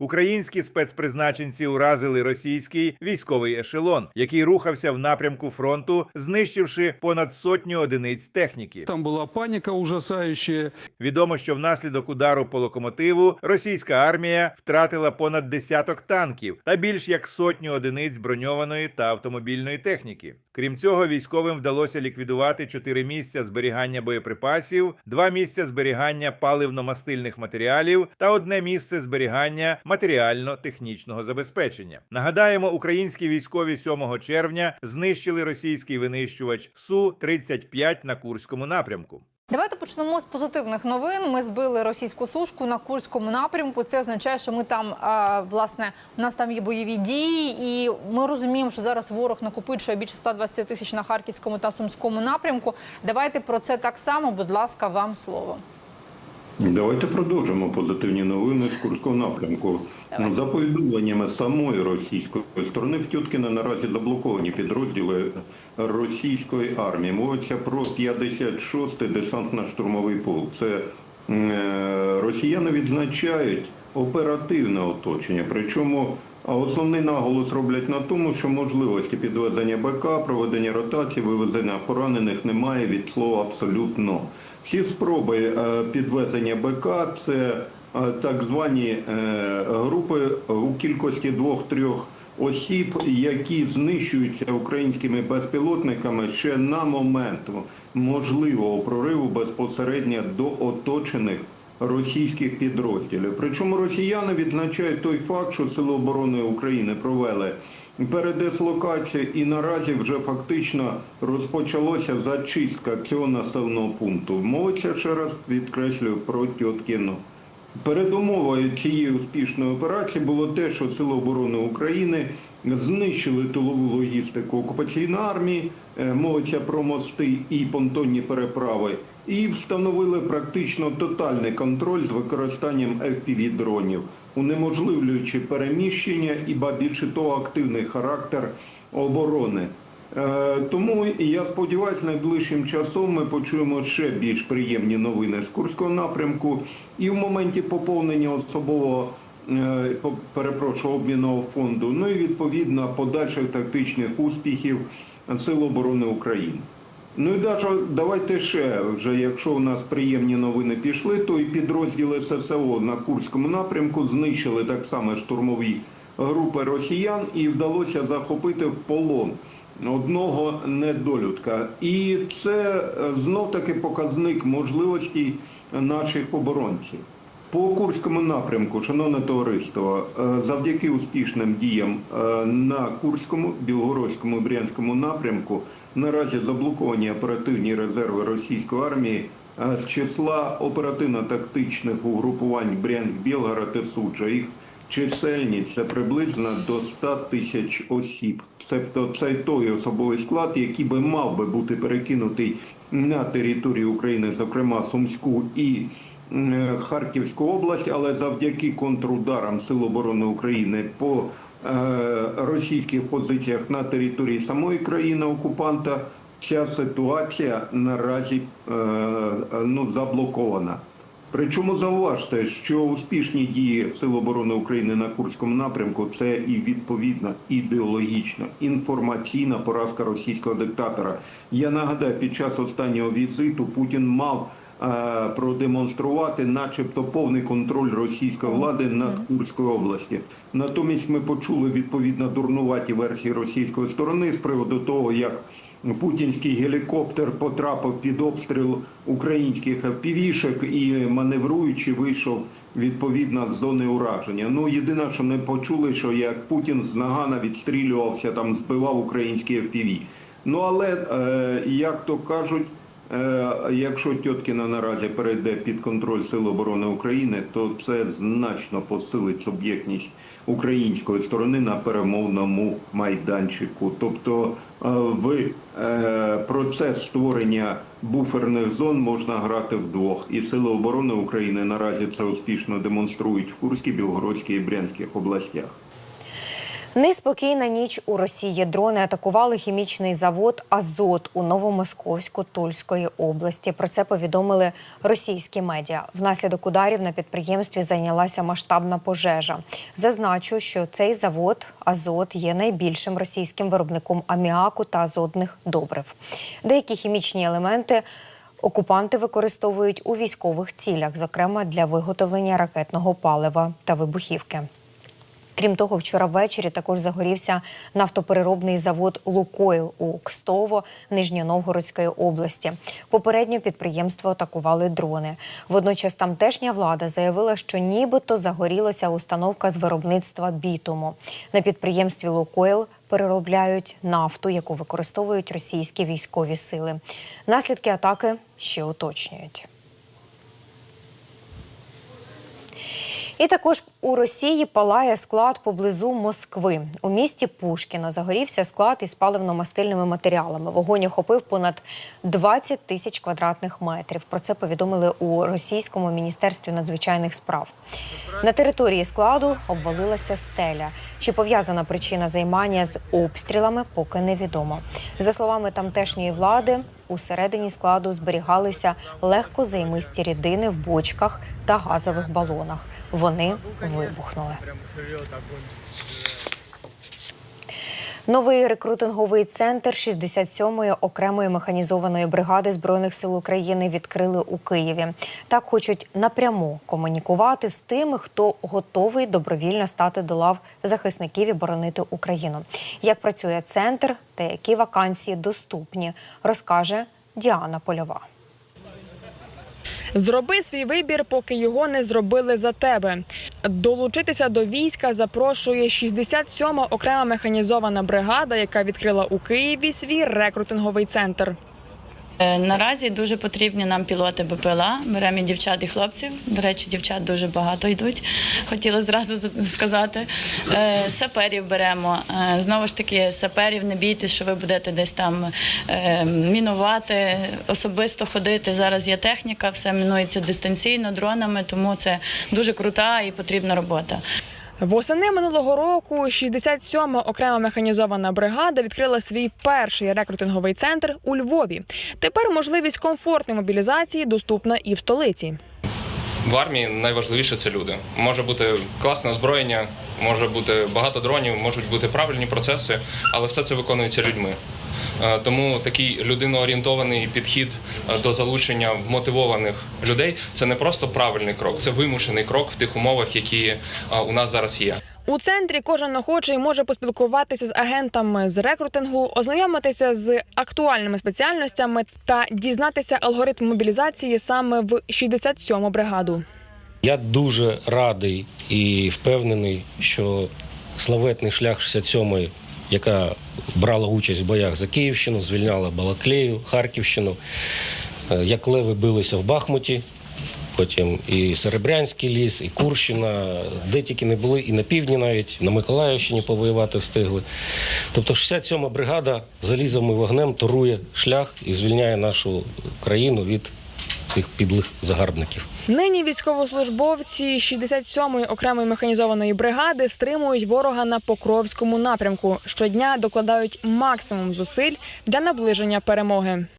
Українські спецпризначенці уразили російський військовий ешелон, який рухався в напрямку фронту, знищивши понад сотню одиниць техніки. Там была паника ужасающая. Відомо, що внаслідок удару по локомотиву російська армія втратила понад десяток танків та більш як сотню одиниць броньованої та автомобільної техніки. Крім цього, військовим вдалося ліквідувати чотири місця зберігання боєприпасів, два місця зберігання паливно-мастильних матеріалів та одне місце зберігання матеріально-технічного забезпечення. Нагадаємо, українські військові 7 червня знищили російський винищувач су 35 на Курському напрямку. Давайте почнемо з позитивних новин. Ми збили російську сушку на курському напрямку. Це означає, що ми там власне у нас там є бойові дії, і ми розуміємо, що зараз ворог накопичує більше 120 тисяч на харківському та сумському напрямку. Давайте про це так само. Будь ласка, вам слово. Давайте продовжимо позитивні новини з Курського напрямку. Давай. За повідомленнями самої російської сторони в Тюткіна наразі заблоковані підрозділи російської армії. Мовиться про 56-й десантно-штурмовий полк. Це е, росіяни відзначають оперативне оточення. Причому а основний наголос роблять на тому, що можливості підвезення БК, проведення ротації, вивезення поранених немає від слова абсолютно. Всі спроби е, підвезення БК це е, так звані е, групи у кількості двох-трьох осіб, які знищуються українськими безпілотниками ще на момент можливого прориву безпосередньо до оточених російських підрозділів. Причому росіяни відзначають той факт, що Сили оборони України провели передислокацію і наразі вже фактично розпочалося зачистка цього населеного пункту. Мовиться ще раз підкреслюю про Тьоткіно. Передумовою цієї успішної операції було те, що Сили оборони України знищили тилову логістику окупаційної армії, е, мовиться про мости і понтонні переправи, і встановили практично тотальний контроль з використанням FPV-дронів, унеможливлюючи переміщення і ба більше того активний характер оборони. Е, Тому я сподіваюся, найближчим часом ми почуємо ще більш приємні новини з Курського напрямку. І в моменті поповнення особового перепрошую, обмінного фонду, ну і відповідно подальших тактичних успіхів Сил оборони України. Ну і даже давайте ще вже, якщо у нас приємні новини пішли, то і підрозділи ССО на Курському напрямку знищили так само штурмові групи росіян і вдалося захопити в полон одного недолюдка. І це знов таки показник можливостей наших оборонців. По Курському напрямку, шановне товариство, е, завдяки успішним діям е, на Курському, Білгородському, Брянському напрямку наразі заблоковані оперативні резерви російської армії е, з числа оперативно-тактичних угрупувань Брянськ, Білгород і Суджа. Їх чисельність це приблизно до 100 тисяч осіб. Тобто це той особовий склад, який би мав би бути перекинутий на територію України, зокрема Сумську і Харківську область, але завдяки контрударам Сил оборони України по е, російських позиціях на території самої країни окупанта, ця ситуація наразі е, ну, заблокована. Причому зауважте, що успішні дії Сил оборони України на Курському напрямку це і відповідна ідеологічна інформаційна поразка російського диктатора. Я нагадаю, під час останнього візиту Путін мав е, продемонструвати, начебто, повний контроль російської влади над Курською області. Натомість ми почули відповідно дурнуваті версії російської сторони з приводу того, як Путінський гелікоптер потрапив під обстріл українських півішок і маневруючи вийшов відповідно з зони ураження. Ну єдине, що не почули, що як Путін з Нагана відстрілювався, там збивав українські FPV. Ну але е, як то кажуть. Е, Якщо Тьоткіна наразі перейде під контроль Сил оборони України, то це значно посилить суб'єктність української сторони на перемовному майданчику. Тобто е, в е, процес створення буферних зон можна грати вдвох. І Сили оборони України наразі це успішно демонструють в Курській, Білгородській і Брянських областях. Неспокійна ніч у Росії. Дрони атакували хімічний завод Азот у Новомосковську Тульської області. Про це повідомили російські медіа. Внаслідок ударів на підприємстві зайнялася масштабна пожежа. Зазначу, що цей завод Азот є найбільшим російським виробником аміаку та азотних добрив. Деякі хімічні елементи. Окупанти використовують у військових цілях, зокрема для виготовлення ракетного палива та вибухівки. Крім того, вчора ввечері також загорівся нафтопереробний завод Лукойл у Кстово Нижньоновгородської області. Попередньо підприємство атакували дрони. Водночас тамтешня влада заявила, що нібито загорілася установка з виробництва бітуму. На підприємстві Лукойл переробляють нафту, яку використовують російські військові сили. Наслідки атаки ще уточнюють. І також у Росії палає склад поблизу Москви. У місті Пушкіно загорівся склад із паливно-мастильними матеріалами. Вогонь охопив понад 20 тисяч квадратних метрів. Про це повідомили у російському міністерстві надзвичайних справ. На території складу обвалилася стеля. Чи пов'язана причина займання з обстрілами, поки невідомо. За словами тамтешньої влади, усередині складу зберігалися легкозаймисті рідини в бочках та газових балонах. Вони вибухнули. Новий рекрутинговий центр 67-ї окремої механізованої бригади збройних сил України відкрили у Києві. Так хочуть напряму комунікувати з тими, хто готовий добровільно стати до лав захисників і боронити Україну. Як працює центр та які вакансії доступні, розкаже Діана Польова. Зроби свій вибір, поки його не зробили за тебе. Долучитися до війська запрошує 67-ма окрема механізована бригада, яка відкрила у Києві свій рекрутинговий центр. Е, Наразі дуже потрібні нам пілоти БПЛА. Беремо і дівчат і хлопців. До речі, дівчат дуже багато йдуть. Хотіла зразу сказати. Е, Саперів беремо. Е, Знову ж таки, саперів не бійтесь, що ви будете десь там мінувати, особисто ходити. Зараз є техніка, все мінується дистанційно дронами, тому це дуже крута і потрібна робота. Восени минулого року 67-ма окрема механізована бригада відкрила свій перший рекрутинговий центр у Львові. Тепер можливість комфортної мобілізації доступна і в столиці. В армії найважливіше це люди. Може бути класне озброєння, може бути багато дронів, можуть бути правильні процеси, але все це виконується людьми. Е, Тому такий людиноорієнтований підхід е, до залучення вмотивованих людей це не просто правильний крок, це вимушений крок в тих умовах, які е, у нас зараз є. У центрі кожен охочий може поспілкуватися з агентами з рекрутингу, ознайомитися з актуальними спеціальностями та дізнатися алгоритм мобілізації саме в 67-му бригаду. Я дуже радий і впевнений, що славетний шлях 67-ї, яка брала участь в боях за Київщину, звільняла Балаклею, Харківщину, е, як леви билися в Бахмуті. Потім і Серебрянський ліс, і Курщина, де тільки не були, і на півдні навіть, на Миколаївщині повоювати встигли. Тобто 67-ма бригада залізом і вогнем торує шлях і звільняє нашу країну від цих підлих загарбників. Нині військовослужбовці 67-ї окремої механізованої бригади стримують ворога на Покровському напрямку. Щодня докладають максимум зусиль для наближення перемоги.